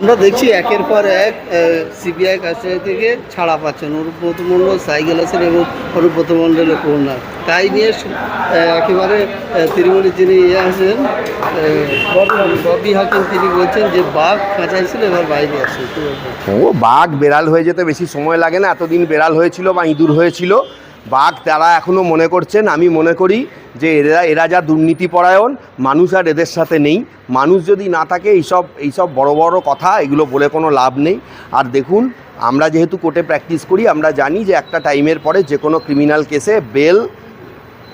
আমরা দেখছি একের পর এক সিবিআই কাছে থেকে ছাড়া পাচ্ছেন। অনুব্রত মণ্ডল, সাইকেল আছেন এবং অনুব্রত মণ্ডলের কন্যা। তাই নিয়ে একেবারে তৃণমূলের যিনি ইয়ে আছেন ববি হাকিম তিনি বলছেন যে, বাঘ খাঁচায় ছিল এবার বাইরে আসে ও, বাঘ বেড়াল হয়ে যেতে বেশি সময় লাগে না। এতদিন বেড়াল হয়েছিল বা ইঁদুর হয়েছিল। বাঘ তারা এখনও মনে করছেন, আমি মনে করি যে এরা এরা যা দুর্নীতিপরায়ণ, মানুষ আর এদের সাথে নেই। মানুষ যদি না থাকে, এইসব এইসব বড় বড় কথা, এগুলো বলে কোনো লাভ নেই। আর দেখুন, আমরা যেহেতু কোর্টে প্র্যাকটিস করি, আমরা জানি যে একটা টাইমের পরে যে কোনো ক্রিমিনাল কেসে বেল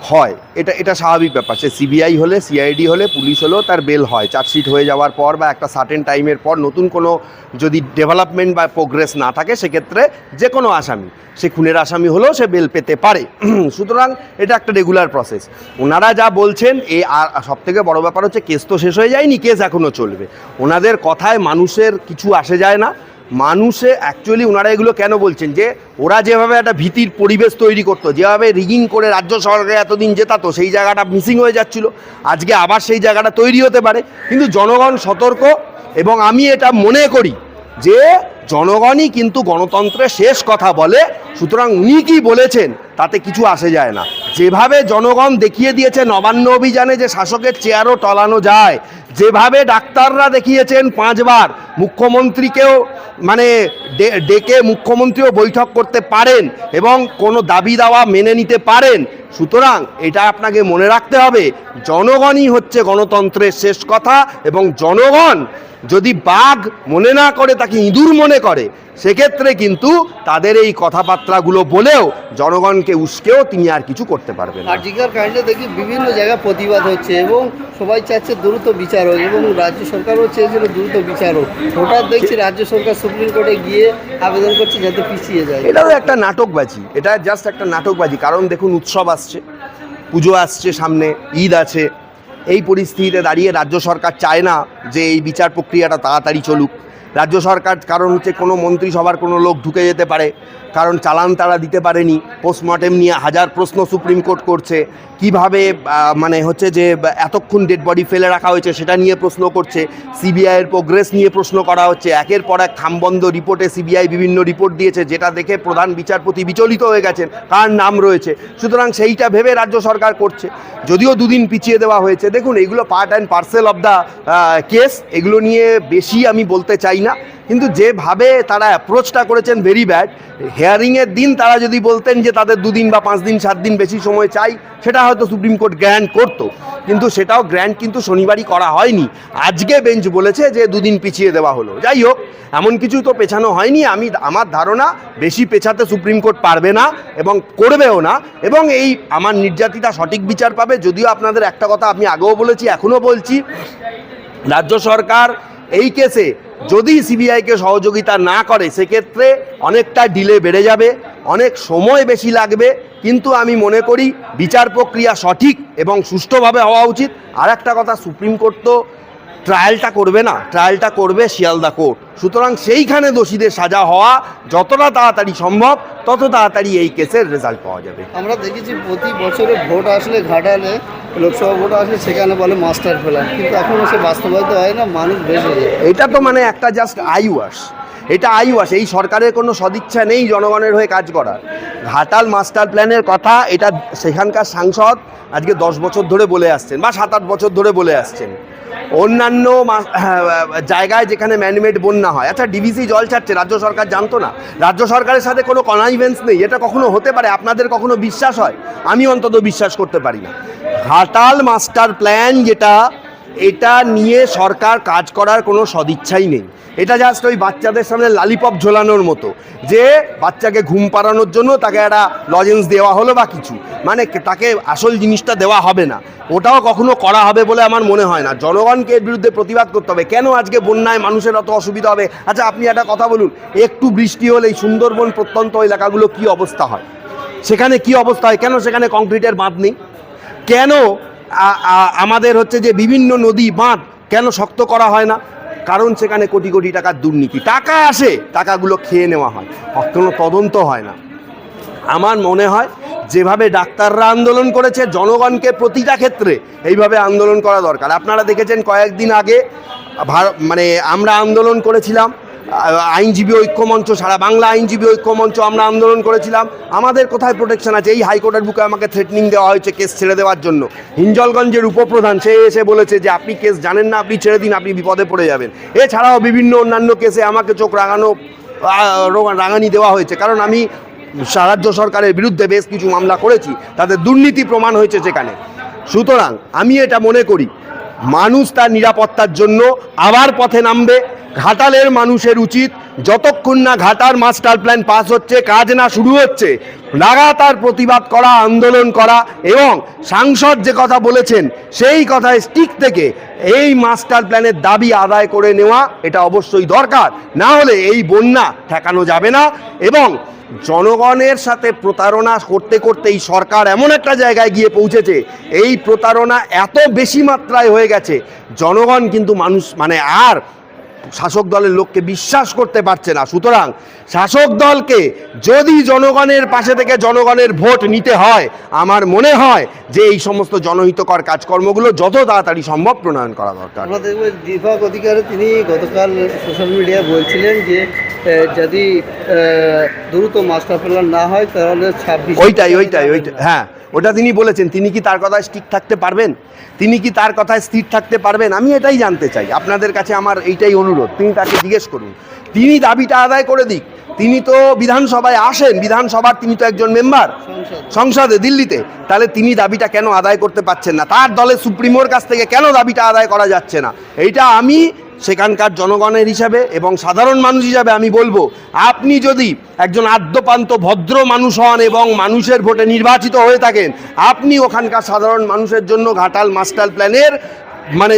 হয়। এটা এটা স্বাভাবিক ব্যাপার। সে সিবিআই হলে, সিআইডি হলে, পুলিশ হলেও তার বেল হয়। চার্জশিট হয়ে যাওয়ার পর বা একটা সার্টেন টাইমের পর নতুন কোনো যদি ডেভেলপমেন্ট বা প্রোগ্রেস না থাকে, সেক্ষেত্রে যে কোনো আসামি, সে খুনের আসামি হলেও সে বেল পেতে পারে। সুতরাং এটা একটা রেগুলার প্রসেস ওনারা যা বলছেন, এ আর সব থেকে বড় ব্যাপার হচ্ছে, কেস তো শেষ হয়ে যায়নি, কেস এখনও চলবে। ওনাদের কথায় মানুষের কিছু আসে যায় না। মানুষে অ্যাকচুয়ালি ওনারা এগুলো কেন বলছেন? যে ওরা যেভাবে একটা ভীতির পরিবেশ তৈরি করতো, যেভাবে রিগিং করে রাজ্য সরকারে এতদিন জেতাতো, সেই জায়গাটা মিসিং হয়ে যাচ্ছিল। আজকে আবার সেই জায়গাটা তৈরি হতে পারে। কিন্তু জনগণ সতর্ক এবং আমি এটা মনে করি যে জনগণই কিন্তু গণতন্ত্রের শেষ কথা বলে, সুতরাং উনি কি বলেছেন তাতে কিছু আসে যায় না। যেভাবে জনগণ দেখিয়ে দিয়েছে নবান্ন অভিযানে যে শাসকের চেয়ারও টলানো যায়, যেভাবে ডাক্তাররা দেখিয়েছেন পাঁচবার, মুখ্যমন্ত্রীকেও মানে ডেকে মুখ্যমন্ত্রীও বৈঠক করতে পারেন এবং কোনো দাবি দাওয়া মেনে নিতে পারেন। সুতরাং এটা আপনাকে মনে রাখতে হবে, জনগণই হচ্ছে গণতন্ত্রের শেষ কথা এবং জনগণ যদি বাঘ মনে না করে তাকে ইঁদুর মনে করে। সেক্ষেত্রে কিন্তু তাদের এই কথাবার্তাগুলো বলেও জনগণকে উস্কেও তিনি আর কিছু করতে পারবেন আর জিজ্ঞার কাণ্ডে দেখি বিভিন্ন জায়গায় প্রতিবাদ হচ্ছে এবং সবাই চাচ্ছে দ্রুত বিচার হোক এবং রাজ্য সরকারও চেয়েছিল দ্রুত বিচার হোক। হঠাৎ দেখছি রাজ্য সরকার সুপ্রিম কোর্টে গিয়ে আবেদন করছে যাতে পিছিয়ে যায়। এটাও একটা নাটকবাজি। এটা জাস্ট একটা নাটকবাজি। কারণ দেখুন উৎসব আসছে পুজো আসছে সামনে ঈদ আছে। এই পরিস্থিতিতে দাঁড়িয়ে রাজ্য সরকার চায় না যে এই বিচার প্রক্রিয়াটা তাড়াতাড়ি চলুক। রাজ্য সরকার, কারণ হচ্ছে কোনো মন্ত্রিসভার কোনো লোক ঢুকে যেতে পারে, কারণ চালান তারা দিতে পারেনি, পোস্টমর্টেম নিয়ে হাজার প্রশ্ন সুপ্রিম কোর্ট করছে, কীভাবে মানে হচ্ছে যে, এতক্ষণ ডেড বডি ফেলে রাখা হয়েছে সেটা নিয়ে প্রশ্ন করছে সিবিআইয়ের প্রোগ্রেস নিয়ে প্রশ্ন করা হচ্ছে, একের পর এক খামবন্ধ রিপোর্টে সিবিআই বিভিন্ন রিপোর্ট দিয়েছে, যেটা দেখে প্রধান বিচারপতি বিচলিত হয়ে গেছেন, কার নাম রয়েছে, সুতরাং সেইটা ভেবে রাজ্য সরকার করছে, যদিও দুদিন পিছিয়ে দেওয়া হয়েছে, দেখুন এগুলো part and parcel of the case এগুলো নিয়ে বেশি আমি বলতে চাই না, কিন্তু যেভাবে তারা অ্যাপ্রোচটা করেছেন ভেরি ব্যাড হেয়ারিংয়ের দিন তারা যদি বলতেন যে তাদের দুদিন বা পাঁচ দিন সাত দিন বেশি সময় চাই, সেটা হয়তো সুপ্রিম কোর্ট গ্র্যান্ট করতো। কিন্তু সেটাও গ্র্যান্ট কিন্তু শনিবারই করা হয়নি। আজকে বেঞ্চ বলেছে যে দুদিন পিছিয়ে দেওয়া হলো। যাই হোক, এমন কিছু তো পেছানো হয়নি। আমি, আমার ধারণা, বেশি পেছাতে সুপ্রিম কোর্ট পারবে না এবং করবেও না। এবং এই আমার নির্যাতিতা সঠিক বিচার পাবে। যদিও আপনাদের একটা কথা আমি আগেও বলেছি, এখনও বলছি। রাজ্য সরকার এই কেসে যদি সিবিআইকে সহযোগিতা না করে, সেক্ষেত্রে অনেকটা ডিলে বেড়ে যাবে, অনেক সময় বেশি লাগবে। কিন্তু আমি মনে করি বিচার প্রক্রিয়া সঠিক এবং সুষ্ঠুভাবে হওয়া উচিত। আর একটা কথা সুপ্রিম কোর্ট তো ট্রায়ালটা করবে না ট্রায়ালটা করবে শিয়ালদা কোর্ট। সুতরাং সেইখানে দোষীদের সাজা হওয়া যতটা তাড়াতাড়ি সম্ভব তত তাড়াতাড়ি এই কেসের রেজাল্ট পাওয়া যাবে। আমরা দেখেছি প্রতি বছরে ভোট আসলে ঘাটালে লোকসভা ভোট আসলে সেখানে বলে মাস্টার প্ল্যান কিন্তু এখনও সে বাস্তবায়িত হয় না মানুষ বেশি এটা তো মানে একটা জাস্ট আইওয়াস। এটা আইওয়াস এই সরকারের কোনো সদিচ্ছা নেই জনগণের হয়ে কাজ করার। ঘাটাল মাস্টার প্ল্যানের কথা এটা সেখানকার সাংসদ আজকে দশ বছর ধরে বলে আসছেন বা সাত আট বছর ধরে বলে আসছেন। অন্যান্য হ্যাঁ, জায়গায় যেখানে ম্যানমেড বন্যা হয়। আচ্ছা ডিভিসি জল ছাড়ছে রাজ্য সরকার জানতো না। রাজ্য সরকারের সাথে কোনো কনাইভেন্স নেই এটা কখনো হতে পারে? আপনাদের কখনো বিশ্বাস হয়? আমি অন্তত বিশ্বাস করতে পারি না। ঘাটাল মাস্টার প্ল্যান যেটা এটা নিয়ে সরকার কাজ করার কোনো সদিচ্ছাই নেই। এটা জাস্ট ওই বাচ্চাদের সামনে লালিপপ ঝোলানোর মতো। যে বাচ্চাকে ঘুম পাড়ানোর জন্য তাকে একটা লজেন্স দেওয়া হলো বা কিছু। মানে তাকে আসল জিনিসটা দেওয়া হবে না। ওটাও কখনো করা হবে বলে আমার মনে হয় না। জনগণকে এর বিরুদ্ধে প্রতিবাদ করতে হবে। কেন আজকে বন্যায় মানুষের অত অসুবিধা হবে? আচ্ছা আপনি একটা কথা বলুন। একটু বৃষ্টি হলে সুন্দরবন প্রত্যন্ত এলাকাগুলো কি অবস্থা হয়? সেখানে কি অবস্থা হয়? কেন সেখানে কংক্রিটের বাঁধ নেই? কেন আমাদের হচ্ছে যে বিভিন্ন নদী বাঁধ কেন শক্ত করা হয় না? কারণ সেখানে কোটি কোটি টাকার দুর্নীতি। টাকা আসে, টাকাগুলো খেয়ে নেওয়া হয়। কোনো তদন্ত হয় না। আমার মনে হয় যেভাবে ডাক্তাররা আন্দোলন করেছে, জনগণকে প্রতিটা ক্ষেত্রে এইভাবে আন্দোলন করা দরকার। আপনারা দেখেছেন কয়েকদিন আগে মানে আমরা আন্দোলন করেছিলাম আইনজীবী ঐক্যমঞ্চ সারা বাংলা আইনজীবী ঐক্যমঞ্চ আমরা আন্দোলন করেছিলাম। আমাদের কোথায় প্রোটেকশন আছে? এই হাইকোর্টের বুকে আমাকে থ্রেটনিং দেওয়া হয়েছে কেস ছেড়ে দেওয়ার জন্য। হিঞ্জলগঞ্জের উপপ্রধান, সে এসে বলেছে যে, আপনি কেস জানেন না, আপনি ছেড়ে দিন, আপনি বিপদে পড়ে যাবেন। এছাড়াও বিভিন্ন অন্যান্য কেসে আমাকে চোখ রাঙানো রাঙানি দেওয়া হয়েছে। কারণ আমি রাজ্য সরকারের বিরুদ্ধে বেশ কিছু মামলা করেছি। তাদের দুর্নীতি প্রমাণ হয়েছে সেখানে। সুতরাং আমি এটা মনে করি মানুষ তার নিরাপত্তার জন্য আবার পথে নামবে। ঘাটালের মানুষের উচিত যতক্ষণ না ঘাটার মাস্টার প্ল্যান পাস হচ্ছে, কাজ না শুরু হচ্ছে, লাগাতার প্রতিবাদ করা, আন্দোলন করা এবং সাংসদ যে কথা বলেছেন, সেই কথায় স্টিক থেকে এই মাস্টার প্ল্যানের দাবি আদায় করে নেওয়া এটা অবশ্যই দরকার। না হলে এই বন্যা ঠেকানো যাবে না এবং জনগণের সাথে প্রতারণা করতে করতে এই সরকার এমন একটা জায়গায় গিয়ে পৌঁছেছে। এই প্রতারণা এত বেশি মাত্রায় হয়ে গেছে, জনগণ কিন্তু মানুষ মানে আর শাসক দলের লোককে বিশ্বাস করতে পারছে না। সুতরাং শাসক দলকে যদি জনগণের পাশে থেকে জনগণের ভোট নিতে হয়, আমার মনে হয় যে এই সমস্ত জনহিতকর কাজকর্মগুলো যত তাড়াতাড়ি সম্ভব প্রণয়ন করা দরকার। দীপক অধিকারী তিনি গতকাল সোশ্যাল মিডিয়ায় বলছিলেন যে যদি দ্রুত মাস্টার প্ল্যান না হয় তাহলে ছাব্বিশ ওইটাই ওইটাই ওইটাই হ্যাঁ ওটা তিনি বলেছেন তিনি কি তার কথায় স্টিক থাকতে পারবেন? তিনি কি তার কথায় স্থির থাকতে পারবেন? আমি এটাই জানতে চাই আপনাদের কাছে আমার এইটাই অনুরোধ তিনি তাকে জিজ্ঞেস করুন। তিনি দাবিটা আদায় করে দিক তিনি তো বিধানসভায় আসেন বিধানসভার তিনি তো একজন মেম্বার সংসদে। দিল্লিতে তাহলে তিনি দাবিটা কেন আদায় করতে পারছেন না? তার দলে সুপ্রিমোর কাছ থেকে কেন দাবিটা আদায় করা যাচ্ছে না? এইটা আমি সেখানকার জনগণের হিসাবে এবং সাধারণ মানুষ হিসাবে আমি বলব, আপনি যদি একজন আদ্যপান্ত ভদ্র মানুষ হন এবং মানুষের ভোটে নির্বাচিত হয়ে থাকেন, আপনি ওখানকার সাধারণ মানুষের জন্য ঘাটাল মাস্টার প্ল্যানের মানে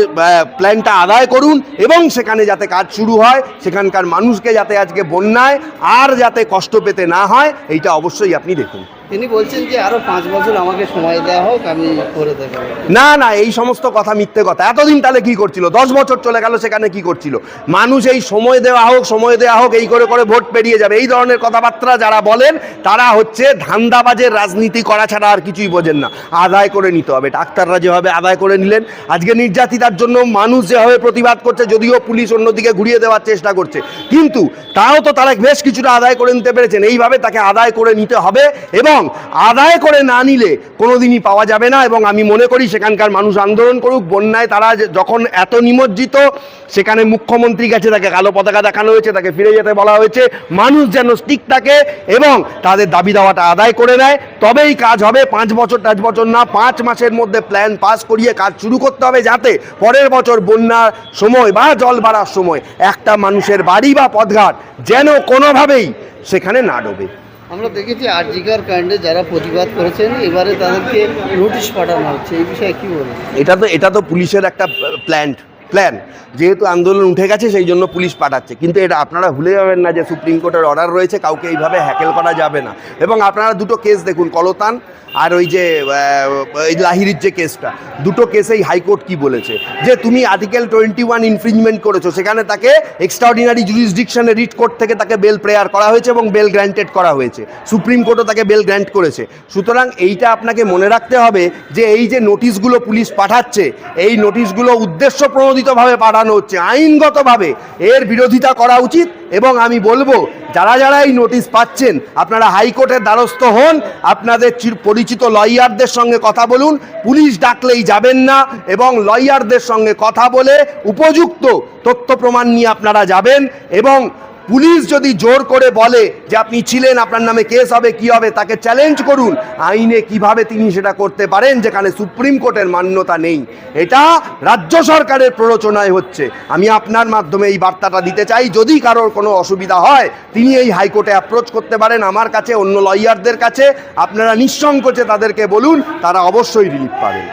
প্ল্যানটা আদায় করুন এবং সেখানে যাতে কাজ শুরু হয়, সেখানকার মানুষকে যাতে আজকে বন্যায় আর যাতে কষ্ট পেতে না হয়, এইটা অবশ্যই আপনি দেখুন। তিনি বলছেন যে আরও পাঁচ বছর আমাকে সময় দেওয়া হোক, আমি করে দেখাবো। না না, এই সমস্ত কথা মিথ্যে কথা। এতদিন তাহলে কি করছিল? দশ বছর চলে গেল, সেখানে কি করছিল? মানুষ এই সময় দেওয়া হোক, সময় দেওয়া হোক, এই করে করে ভোট পেরিয়ে যাবে। এই ধরনের কথাবার্তা যারা বলেন, তারা হচ্ছে ধান্দাবাজের রাজনীতি করা ছাড়া আর কিছুই বোঝেন না। আদায় করে নিতে হবে। ডাক্তাররা যেভাবে আদায় করে নিলেন, আজকে নির্যাতিতার জন্য মানুষ যেভাবে প্রতিবাদ করছে, যদিও পুলিশ অন্যদিকে ঘুরিয়ে দেওয়ার চেষ্টা করছে। কিন্তু তাও তো তারা বেশ কিছুটা আদায় করে নিতে পেরেছেন। এইভাবে তাকে আদায় করে নিতে হবে এবং আদায় করে না নিলে কোনোদিনই পাওয়া যাবে না এবং আমি মনে করি সেখানকার মানুষ আন্দোলন করুক, বন্যায় তারা যখন এত নিমজ্জিত, সেখানে মুখ্যমন্ত্রী গেছে, তাকে কালো পতাকা দেখানো হয়েছে, তাকে ফিরে যেতে বলা হয়েছে। মানুষ যেন স্টিক থাকে এবং তাদের দাবি দাওয়াটা আদায় করে নেয়। তবেই কাজ হবে। পাঁচ বছর টাচ বছর না, পাঁচ মাসের মধ্যে প্ল্যান পাস করিয়ে কাজ শুরু করতে হবে যাতে পরের বছর বন্যার সময় বা জল বাড়ার সময় একটা মানুষের বাড়ি বা পথঘাট যেন কোনোভাবেই সেখানে না ডোবে। আমরা দেখেছি আরজিকার কাণ্ডে যারা প্রতিবাদ করেছেন, এবারে তাদেরকে নোটিশ পাঠানো হচ্ছে। এই বিষয়ে কি বলব এটা তো এটা তো পুলিশের একটা প্ল্যান প্ল্যান যেহেতু আন্দোলন উঠে গেছে, সেই জন্য পুলিশ পাঠাচ্ছে। কিন্তু এটা আপনারা ভুলে যাবেন না যে সুপ্রিম কোর্টের অর্ডার রয়েছে, কাউকে এইভাবে হ্যাকেল করা যাবে না। এবং আপনারা দুটো কেস দেখুন, কলতান আর ওই যে লাহিরির যে কেসটা দুটো কেসেই হাইকোর্ট কি বলেছে? যে তুমি আর্টিকেল টোয়েন্টি ওয়ান ইনফ্রিজমেন্ট করেছ, সেখানে তাকে এক্সট্রাঅর্ডিনারি জুরিসডিকশনে রিট কোর্ট থেকে তাকে বেল প্রেয়ার করা হয়েছে এবং বেল গ্র্যান্টেড করা হয়েছে। সুপ্রিম কোর্টও তাকে বেল গ্র্যান্ট করেছে। সুতরাং এইটা আপনাকে মনে রাখতে হবে যে এই যে নোটিশগুলো পুলিশ পাঠাচ্ছে, এই নোটিশগুলো উদ্দেশ্য প্রণোদিতভাবে পাঠানো হচ্ছে, আইনগতভাবে। এর বিরোধিতা করা উচিত এবং আমি বলব, যারা যারা এই নোটিশ পাচ্ছেন, আপনারা হাইকোর্টের দ্বারস্থ হন, আপনাদের পরিচিত লয়ারদের সঙ্গে কথা বলুন, পুলিশ ডাকলেই যাবেন না এবং লয়ারদের সঙ্গে কথা বলে উপযুক্ত তথ্য প্রমাণ নিয়ে আপনারা যাবেন এবং পুলিশ যদি জোর করে বলে যে আপনি ছিলেন, আপনার নামে কেস হবে, কি হবে, তাকে চ্যালেঞ্জ করুন। আইনে কীভাবে তিনি সেটা করতে পারেন, যেখানে সুপ্রিম কোর্টের মান্যতা নেই। এটা রাজ্য সরকারের প্ররোচনায় হচ্ছে। আমি আপনার মাধ্যমে এই বার্তাটা দিতে চাই, যদি কারোর কোনো অসুবিধা হয়, তিনি এই হাইকোর্টে অ্যাপ্রোচ করতে পারেন আমার কাছে, অন্য লয়ারদের কাছে। আপনারা নিঃসংকোচে তাদেরকে বলুন, তারা অবশ্যই রিলিফ পাবেন।